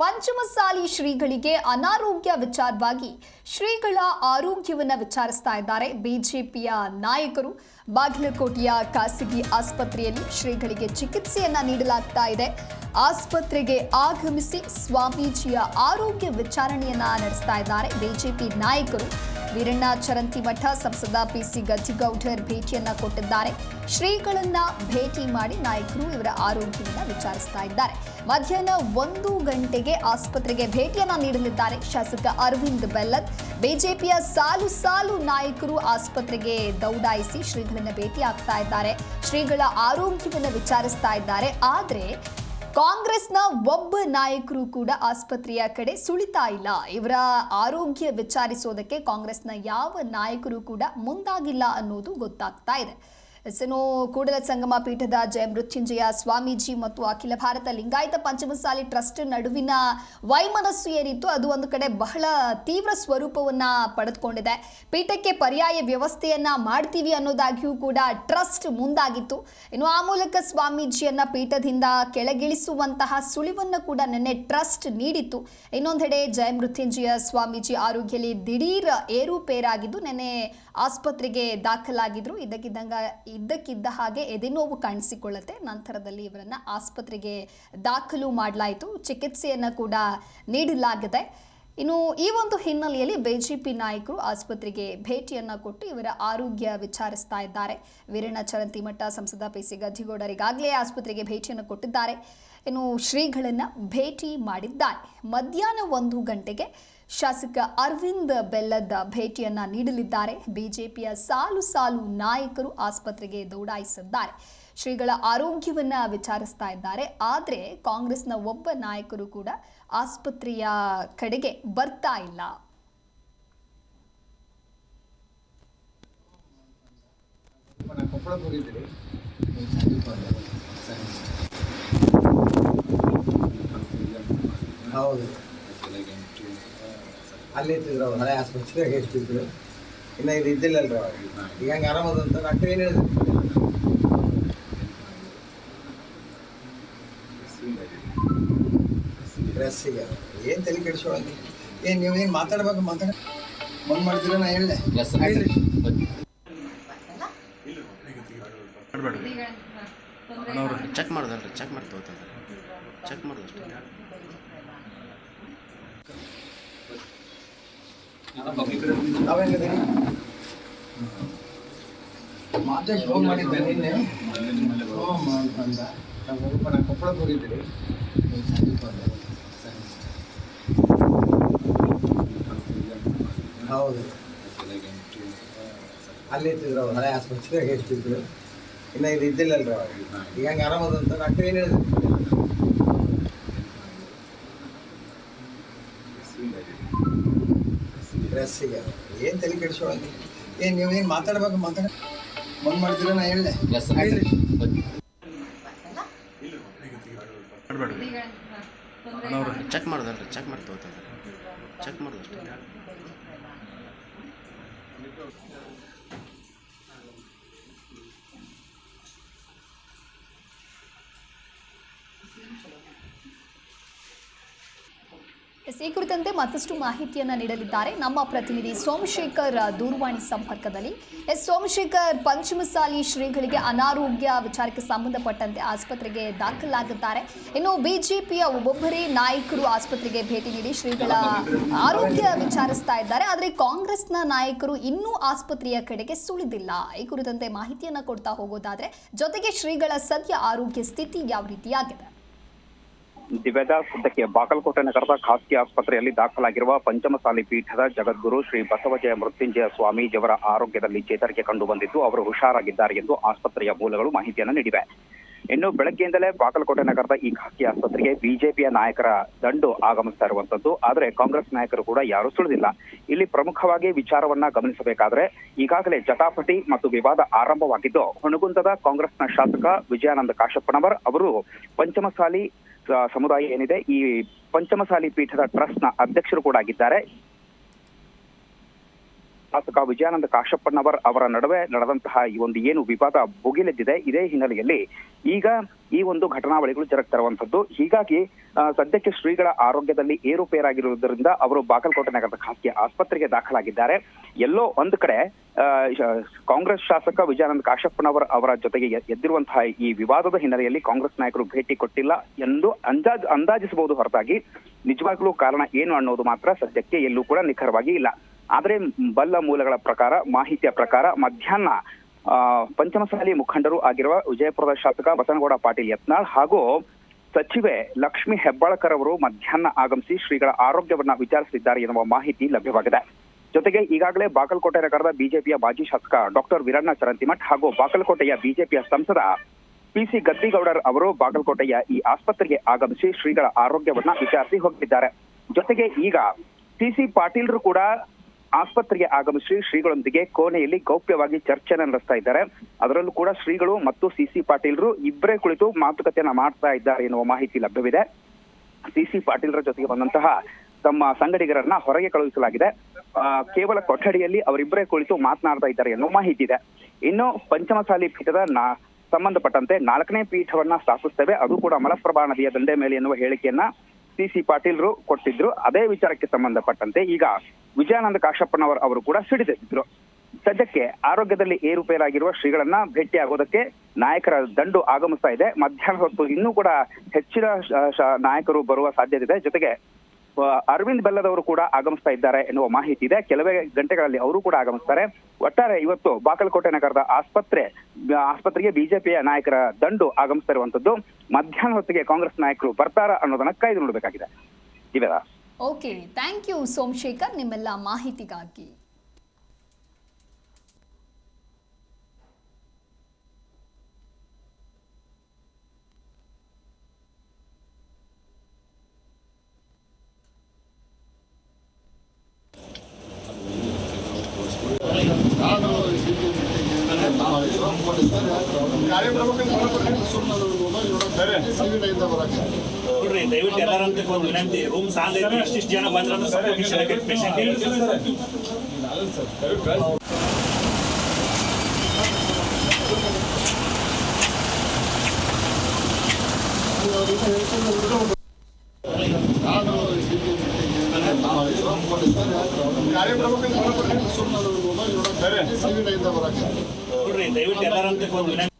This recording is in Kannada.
ಪಂಚಮಸಾಲಿ ಶ್ರೀಗಳಿಗೆ ಅನಾರೋಗ್ಯ ವಿಚಾರವಾಗಿ ಶ್ರೀಗಳ ಆರೋಗ್ಯವನ್ನು ವಿಚಾರಿಸ್ತಾ ಇದ್ದಾರೆ ಬಿಜೆಪಿಯ ನಾಯಕರು. ಬಾಗಲಕೋಟೆಯ ಖಾಸಗಿ ಆಸ್ಪತ್ರೆಯಲ್ಲಿ ಶ್ರೀಗಳಿಗೆ ಚಿಕಿತ್ಸೆಯನ್ನ ನೀಡಲಾಗ್ತಾ ಇದೆ. ಆಸ್ಪತ್ರೆಗೆ ಆಗಮಿಸಿ ಸ್ವಾಮೀಜಿಯ ಆರೋಗ್ಯ ವಿಚಾರಣೆಯನ್ನ ನಡೆಸ್ತಾ ಇದ್ದಾರೆ ಬಿಜೆಪಿ ನಾಯಕರು. ವೀರಣ್ಣ ಚರಂತಿಮಠ ಸಂಸದ ಪಿಸಿ ಗದ್ದಿಗೌಡರ್ ಭೇಟಿಯನ್ನ ಕೊಟ್ಟಿದ್ದಾರೆ. ಶ್ರೀಗಳನ್ನ ಭೇಟಿ ಮಾಡಿ ನಾಯಕರು ಇವರ ಆರೋಗ್ಯವನ್ನು ವಿಚಾರಿಸ್ತಾ ಇದ್ದಾರೆ. ಮಧ್ಯಾಹ್ನ ಒಂದು ಗಂಟೆಗೆ ಆಸ್ಪತ್ರೆಗೆ ಭೇಟಿಯನ್ನ ನೀಡಲಿದ್ದಾರೆ. ಶಾಸಕ ಅರವಿಂದ್ ಬೆಲ್ಲದ್ ಬಿಜೆಪಿಯ ಸಾಲು ಸಾಲು ನಾಯಕರು ಆಸ್ಪತ್ರೆಗೆ ದೌಡಾಯಿಸಿ ಶ್ರೀಗಳನ್ನ ಭೇಟಿ ಆಗ್ತಾ ಇದ್ದಾರೆ. ಶ್ರೀಗಳ ಆರೋಗ್ಯವನ್ನು ವಿಚಾರಿಸ್ತಾ ಇದ್ದಾರೆ. ಆದ್ರೆ ಕಾಂಗ್ರೆಸ್ನ ಒಬ್ಬ ನಾಯಕರು ಕೂಡ ಆಸ್ಪತ್ರೆಯ ಕಡೆ ಸುಳಿತಾ ಇಲ್ಲ. ಇವರ ಆರೋಗ್ಯ ವಿಚಾರಿಸೋದಕ್ಕೆ ಕಾಂಗ್ರೆಸ್ನ ಯಾವ ನಾಯಕರು ಕೂಡ ಮುಂದಾಗಿಲ್ಲ ಅನ್ನೋದು ಗೊತ್ತಾಗ್ತಾ ಇದೆ. ಎಸ್ಎನೋ ಕೂಡಲ ಸಂಗಮ ಪೀಠದ ಜಯ ಮೃತ್ಯುಂಜಯ ಸ್ವಾಮೀಜಿ ಮತ್ತು ಅಖಿಲ ಭಾರತ ಲಿಂಗಾಯತ ಪಂಚಮಸಾಲಿ ಟ್ರಸ್ಟ್ ನಡುವಿನ ವೈಮನಸ್ಸು ಏನಿತ್ತು ಅದು ಒಂದು ಕಡೆ ಬಹಳ ತೀವ್ರ ಸ್ವರೂಪವನ್ನ ಪಡೆದುಕೊಂಡಿದೆ. ಪೀಠಕ್ಕೆ ಪರ್ಯಾಯ ವ್ಯವಸ್ಥೆಯನ್ನ ಮಾಡ್ತೀವಿ ಅನ್ನೋದಾಗಿಯೂ ಕೂಡ ಟ್ರಸ್ಟ್ ಮುಂದಾಗಿತ್ತು. ಇನ್ನು ಆ ಮೂಲಕ ಸ್ವಾಮೀಜಿಯನ್ನ ಪೀಠದಿಂದ ಕೆಳಗಿಳಿಸುವಂತಹ ಸುಳಿವನ್ನು ಕೂಡ ನಿನ್ನೆ ಟ್ರಸ್ಟ್ ನೀಡಿತ್ತು. ಇನ್ನೊಂದೆಡೆ ಜಯ ಮೃತ್ಯುಂಜಯ ಸ್ವಾಮೀಜಿ ಆರೋಗ್ಯದಲ್ಲಿ ದಿಢೀರ್ ಏರುಪೇರಾಗಿದ್ದು, ನಿನ್ನೆ ಆಸ್ಪತ್ರೆಗೆ ದಾಖಲಾಗಿದ್ರು. ಇದ್ದಕ್ಕಿದ್ದಂಗ ಇದ್ದಕ್ಕಿದ್ದ ಹಾಗೆ ಎದೆನೋವು ಕಾಣಿಸಿಕೊಳ್ಳುತ್ತೆ. ನಂತರದಲ್ಲಿ ಇವರನ್ನ ಆಸ್ಪತ್ರೆಗೆ ದಾಖಲು ಮಾಡಲಾಯಿತು. ಚಿಕಿತ್ಸೆಯನ್ನು ಕೂಡ ನೀಡಲಾಗಿದೆ. ಇನ್ನು ಈ ಒಂದು ಹಿನ್ನೆಲೆಯಲ್ಲಿ ಬಿಜೆಪಿ ನಾಯಕರು ಆಸ್ಪತ್ರೆಗೆ ಭೇಟಿಯನ್ನ ಕೊಟ್ಟು ಇವರ ಆರೋಗ್ಯ ವಿಚಾರಿಸ್ತಾ ಇದ್ದಾರೆ. ವೀರಣ್ಣ ಚರಂತಿಮಠ ಸಂಸದ ಪಿ ಸಿ ಗದ್ದಿಗೌಡರಿಗಾಗಲೇ ಆಸ್ಪತ್ರೆಗೆ ಭೇಟಿಯನ್ನು ಕೊಟ್ಟಿದ್ದಾರೆ. ಇನ್ನು ಶ್ರೀಗಳನ್ನ ಭೇಟಿ ಮಾಡಿದ್ದಾರೆ. ಮಧ್ಯಾಹ್ನ ಒಂದು ಗಂಟೆಗೆ ಶಾಸಕ ಅರವಿಂದ್ ಬೆಲ್ಲದ ಭೇಟಿಯನ್ನ ನೀಡಲಿದ್ದಾರೆ. ಬಿಜೆಪಿಯ ಸಾಲು ಸಾಲು ನಾಯಕರು ಆಸ್ಪತ್ರೆಗೆ ದೌಡಾಯಿಸಿದ್ದಾರೆ. ಶ್ರೀಗಳ ಆರೋಗ್ಯವನ್ನ ವಿಚಾರಿಸ್ತಾ ಇದ್ದಾರೆ. ಆದರೆ ಕಾಂಗ್ರೆಸ್ನ ಒಬ್ಬ ನಾಯಕರು ಕೂಡ ಆಸ್ಪತ್ರೆಯ ಕಡೆಗೆ ಬರ್ತಾ ಇಲ್ಲ. ಹೌದು. ಅಲ್ಲಿ ಇರ್ತಿದ್ರು ಅವ್ರು ಹಳೆ ಆಸ್ಪತ್ರೆಗೆ ಇರ್ತಿದ್ರು ಇನ್ನು ಇದು ಇದ್ದಿಲ್ಲಲ್ರಿ ಅವಾಗ. ಈಗ ಹಂಗೆ ಆರಾಮದ ಅಂತ ಡಾಕ್ಟರ್ ಏನು ಹೇಳಿದ್ರು? ಡ್ರೆಸ್ಸಿಗೆ ಏನು ತಲೆ ಕೆಡಿಸೋಳಂಗಿಲ್ಲ ಏನು ನೀವು ಏನು ಮಾತಾಡ್ಬೇಕು ಮಾತಾಡ ಬಂದ್ ಮಾಡ್ತೀರ? ನಾ ಹೇಳಿದೆ. ಹೇಳಿ ಚೆಕ್ ಮಾಡ್ದಲ್ರಿ ಚೆಕ್ ಮಾಡಿ ತಗೋತಾರೆ ಚೆಕ್ ಮಾಡ್ದಷ್ಟು. ಮಾತೇಶ್ ಫೋನ್ ಮಾಡಿದ್ದೆ ನಿನ್ನೆ ಫೋನ್ ಮಾಡ್ಕೊಂಡ ನಾವು ಕೊಪ್ಪಳಕ್ಕೆ ಹೌದು. ಅಲ್ಲಿ ಇರ್ತಿದ್ರು ಅವ್ರು ಹಳೆ ಆಸ್ಪತ್ರೆಗೆ ಇರ್ತಿದ್ರು ಇನ್ನು ಇದು ಇದ್ದಿಲ್ಲಲ್ರಿ ಅವಾಗ ಈಗ ಹಂಗೆ ಆರಾಮದಂತ ಡಾಕ್ಟರ್ ಏನು ಹೇಳಿದ್ರು ಡ್ರೆಸ್ಸಿಗೆ ಏನು ತಲೆ ಕೆಡಿಸೋಳಂಗಿಲ್ಲ ಏನು ನೀವು ಏನು ಮಾತಾಡ್ಬೇಕು ಮಾತಾಡ ಬಂದ್ ಮಾಡ್ತೀರ? ನಾ ಹೇಳಿದೆ. ಹೇಳಿ ಚೆಕ್ ಮಾಡ್ದಲ್ರಿ ಚೆಕ್ ಮಾಡಿ ತಗೋತಾರೆ ಚೆಕ್ ಮಾಡೋದು ಈ ಕುರಿತಂತೆ ಮತ್ತಷ್ಟು ಮಾಹಿತಿಯನ್ನು ನೀಡಲಿದ್ದಾರೆ. ನಮ್ಮ ಪ್ರತಿನಿಧಿ ಸೋಮಶೇಖರ್ ದೂರವಾಣಿ ಸಂಪರ್ಕದಲ್ಲಿ. ಎಸ್, ಸೋಮಶೇಖರ್, ಪಂಚಮಸಾಲಿ ಶ್ರೀಗಳಿಗೆ ಅನಾರೋಗ್ಯ ವಿಚಾರಕ್ಕೆ ಸಂಬಂಧಪಟ್ಟಂತೆ ಆಸ್ಪತ್ರೆಗೆ ದಾಖಲಾಗಿದ್ದಾರೆ ಇನ್ನು ಬಿಜೆಪಿಯ ಒಬ್ಬೊಬ್ಬರೇ ನಾಯಕರು ಆಸ್ಪತ್ರೆಗೆ ಭೇಟಿ ನೀಡಿ ಶ್ರೀಗಳ ಆರೋಗ್ಯ ವಿಚಾರಿಸ್ತಾ ಇದ್ದಾರೆ. ಆದರೆ ಕಾಂಗ್ರೆಸ್ನ ನಾಯಕರು ಇನ್ನೂ ಆಸ್ಪತ್ರೆಯ ಕಡೆಗೆ ಸುಳಿದಿಲ್ಲ. ಈ ಕುರಿತಂತೆ ಮಾಹಿತಿಯನ್ನು ಕೊಡ್ತಾ ಹೋಗೋದಾದರೆ, ಜೊತೆಗೆ ಶ್ರೀಗಳ ಸದ್ಯ ಆರೋಗ್ಯ ಸ್ಥಿತಿ ಯಾವ ರೀತಿಯಾಗಿದೆ? ದಿವ್ಯದ ಸಿದ್ದಕ್ಕೆ ಬಾಗಲಕೋಟೆ ನಗರದ ಖಾಸಗಿ ಆಸ್ಪತ್ರೆಯಲ್ಲಿ ದಾಖಲಾಗಿರುವ ಪಂಚಮಸಾಲಿ ಪೀಠದ ಜಗದ್ಗುರು ಶ್ರೀ ಬಸವಜಯ ಮೃತ್ಯುಂಜಯ ಸ್ವಾಮೀಜಿಯವರ ಆರೋಗ್ಯದಲ್ಲಿ ಚೇತರಿಕೆ ಕಂಡು ಬಂದಿದ್ದು ಅವರು ಹುಷಾರಾಗಿದ್ದಾರೆ ಎಂದು ಆಸ್ಪತ್ರೆಯ ಮೂಲಗಳು ಮಾಹಿತಿಯನ್ನು ನೀಡಿವೆ. ಇನ್ನು ಬೆಳಗ್ಗೆಯಿಂದಲೇ ಬಾಗಲಕೋಟೆ ನಗರದ ಈ ಖಾಸಗಿ ಆಸ್ಪತ್ರೆಗೆ ಬಿಜೆಪಿಯ ನಾಯಕರ ದಂಡು ಆಗಮಿಸ್ತಾ ಇರುವಂತದ್ದು, ಆದರೆ ಕಾಂಗ್ರೆಸ್ ನಾಯಕರು ಕೂಡ ಯಾರು ಸುಳಿದಿಲ್ಲ. ಇಲ್ಲಿ ಪ್ರಮುಖವಾಗಿ ವಿಚಾರವನ್ನ ಗಮನಿಸಬೇಕಾದ್ರೆ, ಈಗಾಗಲೇ ಜಟಾಪಟಿ ಮತ್ತು ವಿವಾದ ಆರಂಭವಾಗಿದ್ದು, ಹುಣಗುಂದದ ಕಾಂಗ್ರೆಸ್ನ ಶಾಸಕ ವಿಜಯಾನಂದ ಕಾಶಪ್ಪನವರ್ ಅವರು ಪಂಚಮಸಾಲಿ ಸಮುದಾಯ ಏನಿದೆ ಈ ಪಂಚಮಸಾಲಿ ಪೀಠದ ಟ್ರಸ್ಟ್ನ ಅಧ್ಯಕ್ಷರು ಕೂಡ ಆಗಿದ್ದಾರೆ. ಶಾಸಕ ವಿಜಯಾನಂದ ಕಾಶಪ್ಪನವರ್ ಅವರ ನಡುವೆ ನಡೆದಂತಹ ಈ ಒಂದು ಏನು ವಿವಾದ ಭುಗಿಲೆದ್ದಿದೆ, ಇದೇ ಹಿನ್ನೆಲೆಯಲ್ಲಿ ಈಗ ಈ ಒಂದು ಘಟನಾವಳಿಗಳು ಜರುಗ್ತಿರುವಂತದ್ದು ಹೀಗಾಗಿ ಸದ್ಯಕ್ಕೆ ಶ್ರೀಗಳ ಆರೋಗ್ಯದಲ್ಲಿ ಏರುಪೇರಾಗಿರುವುದರಿಂದ ಅವರು ಬಾಗಲಕೋಟೆ ನಗರದ ಖಾಸಗಿ ಆಸ್ಪತ್ರೆಗೆ ದಾಖಲಾಗಿದ್ದಾರೆ. ಎಲ್ಲೋ ಒಂದು ಕಡೆ ಕಾಂಗ್ರೆಸ್ ಶಾಸಕ ವಿಜಯಾನಂದ ಕಾಶಪ್ಪನವರ್ ಅವರ ಜೊತೆಗೆ ಎದ್ದಿರುವಂತಹ ಈ ವಿವಾದದ ಹಿನ್ನೆಲೆಯಲ್ಲಿ ಕಾಂಗ್ರೆಸ್ ನಾಯಕರು ಭೇಟಿ ಕೊಟ್ಟಿಲ್ಲ ಎಂದು ಅಂದಾಜ್, ಅಂದಾಜಿಸಬಹುದು ಹೊರತಾಗಿ. ನಿಜವಾಗ್ಲೂ ಕಾರಣ ಏನು ಅನ್ನೋದು ಮಾತ್ರ ಸದ್ಯಕ್ಕೆ ಎಲ್ಲೂ ಕೂಡ ನಿಖರವಾಗಿ ಇಲ್ಲ. ಆದ್ರೆ ಬಲ್ಲ ಮೂಲಗಳ ಪ್ರಕಾರ, ಮಾಹಿತಿಯ ಪ್ರಕಾರ ಮಧ್ಯಾಹ್ನ ಪಂಚಮಸಾಲಿ ಮುಖಂಡರು ಆಗಿರುವ ವಿಜಯಪುರದ ಶಾಸಕ ಬಸನಗೌಡ ಪಾಟೀಲ್ ಯತ್ನಾಳ್ ಹಾಗೂ ಸಚಿವೆ ಲಕ್ಷ್ಮಿ ಹೆಬ್ಬಾಳ್ಕರ್ ಅವರು ಮಧ್ಯಾಹ್ನ ಆಗಮಿಸಿ ಶ್ರೀಗಳ ಆರೋಗ್ಯವನ್ನ ವಿಚಾರಿಸಿದ್ದಾರೆ ಎನ್ನುವ ಮಾಹಿತಿ ಲಭ್ಯವಾಗಿದೆ. ಜೊತೆಗೆ ಈಗಾಗಲೇ ಬಾಗಲಕೋಟೆ ನಗರದ ಬಿಜೆಪಿಯ ಮಾಜಿ ಶಾಸಕ ಡಾಕ್ಟರ್ ವೀರಣ್ಣ ಚರಂತಿಮಠ್ ಹಾಗೂ ಬಾಗಲಕೋಟೆಯ ಬಿಜೆಪಿಯ ಸಂಸದ ಪಿಸಿ ಗದ್ದಿಗೌಡರ್ ಅವರು ಬಾಗಲಕೋಟೆಯ ಈ ಆಸ್ಪತ್ರೆಗೆ ಆಗಮಿಸಿ ಶ್ರೀಗಳ ಆರೋಗ್ಯವನ್ನ ವಿಚಾರಿಸಿ ಹೋಗಿದ್ದಾರೆ ಜೊತೆಗೆ ಈಗ ಪಿಸಿ ಪಾಟೀಲ್ರು ಕೂಡ ಆಸ್ಪತ್ರೆಗೆ ಆಗಮಿಸಿ ಶ್ರೀಗಳೊಂದಿಗೆ ಕೋಣೆಯಲ್ಲಿ ಗೌಪ್ಯವಾಗಿ ಚರ್ಚೆನ ನಡೆಸ್ತಾ ಇದ್ದಾರೆ. ಅದರಲ್ಲೂ ಕೂಡ ಶ್ರೀಗಳು ಮತ್ತು ಸಿಸಿ ಪಾಟೀಲ್ರು ಇಬ್ಬರೇ ಕುಳಿತು ಮಾತುಕತೆಯನ್ನ ಮಾಡ್ತಾ ಇದ್ದಾರೆ ಎನ್ನುವ ಮಾಹಿತಿ ಲಭ್ಯವಿದೆ. ಸಿಸಿ ಪಾಟೀಲ್ರ ಜೊತೆಗೆ ಬಂದಂತಹ ತಮ್ಮ ಸಂಗಡಿಗರನ್ನ ಹೊರಗೆ ಕಳುಹಿಸಲಾಗಿದೆ. ಕೇವಲ ಕೊಠಡಿಯಲ್ಲಿ ಅವರಿಬ್ಬರೇ ಕುಳಿತು ಮಾತನಾಡ್ತಾ ಇದ್ದಾರೆ ಎನ್ನುವ ಮಾಹಿತಿ ಇದೆ. ಇನ್ನು ಪಂಚಮಸಾಲಿ ಪೀಠದ ಸಂಬಂಧಪಟ್ಟಂತೆ ನಾಲ್ಕನೇ ಪೀಠವನ್ನ ಸ್ಥಾಪಿಸ್ತೇವೆ ಅದು ಕೂಡ ಮಲಪ್ರಭಾ ನದಿಯ ದಂಡೆ ಮೇಲೆ ಎನ್ನುವ ಹೇಳಿಕೆಯನ್ನ ಸಿ ಪಾಟೀಲ್ರು ಕೊಟ್ಟಿದ್ರು. ಅದೇ ವಿಚಾರಕ್ಕೆ ಸಂಬಂಧಪಟ್ಟಂತೆ ಈಗ ವಿಜಯಾನಂದ ಕಾಶಪ್ಪನವರ್ ಅವರು ಕೂಡ ಸಿಡಿದೆದ್ದಿದ್ರು. ಸದ್ಯಕ್ಕೆ ಆರೋಗ್ಯದಲ್ಲಿ ಏರುಪೇರಾಗಿರುವ ಶ್ರೀಗಳನ್ನ ಭೇಟಿಯಾಗೋದಕ್ಕೆ ನಾಯಕರ ದಂಡು ಆಗಮಿಸ್ತಾ ಇದೆ. ಮಧ್ಯಾಹ್ನ ಹೊತ್ತು ಇನ್ನೂ ಕೂಡ ಹೆಚ್ಚಿನ ನಾಯಕರು ಬರುವ ಸಾಧ್ಯತೆ ಇದೆ ಜೊತೆಗೆ ಅರವಿಂದ್ ಬೆಲ್ಲದವರು ಕೂಡ ಆಗಮಿಸ್ತಾ ಇದ್ದಾರೆ ಎನ್ನುವ ಮಾಹಿತಿ ಇದೆ. ಕೆಲವೇ ಗಂಟೆಗಳಲ್ಲಿ ಅವರು ಕೂಡ ಆಗಮಿಸ್ತಾರೆ. ಒಟ್ಟಾರೆ ಇವತ್ತು ಬಾಗಲಕೋಟೆ ನಗರದ ಆಸ್ಪತ್ರೆ ಆಸ್ಪತ್ರೆಗೆ ಬಿಜೆಪಿಯ ನಾಯಕರ ದಂಡು ಆಗಮಿಸ್ತಾ ಇರುವಂತದ್ದು. ಮಧ್ಯಾಹ್ನ ಹೊತ್ತಿಗೆ ಕಾಂಗ್ರೆಸ್ ನಾಯಕರು ಬರ್ತಾರ ಅನ್ನೋದನ್ನ ಕಾಯ್ದು ನೋಡಬೇಕಾಗಿದೆ. ಇವೆಲ್ಲ. ಓಕೆ ಥ್ಯಾಂಕ್ ಯು ಸೋಮಶೇಖರ್ ನಿಮ್ಮೆಲ್ಲ ಮಾಹಿತಿಗಾಗಿ ನೋಡ್ರಿ ದಯವಿಟ್ಟು ಎಲ್ಲರಂತ ಒಂದು ವಿನಂತಿ. ರೂಮ್ ಐತಿ ಇಷ್ಟಿಷ್ಟು ಜನ ಬಂದ್ರೆ ನೋಡ್ರಿ ದಯವಿಟ್ಟು ಎಲ್ಲರಂತ ಒಂದು ವಿನಂತಿ.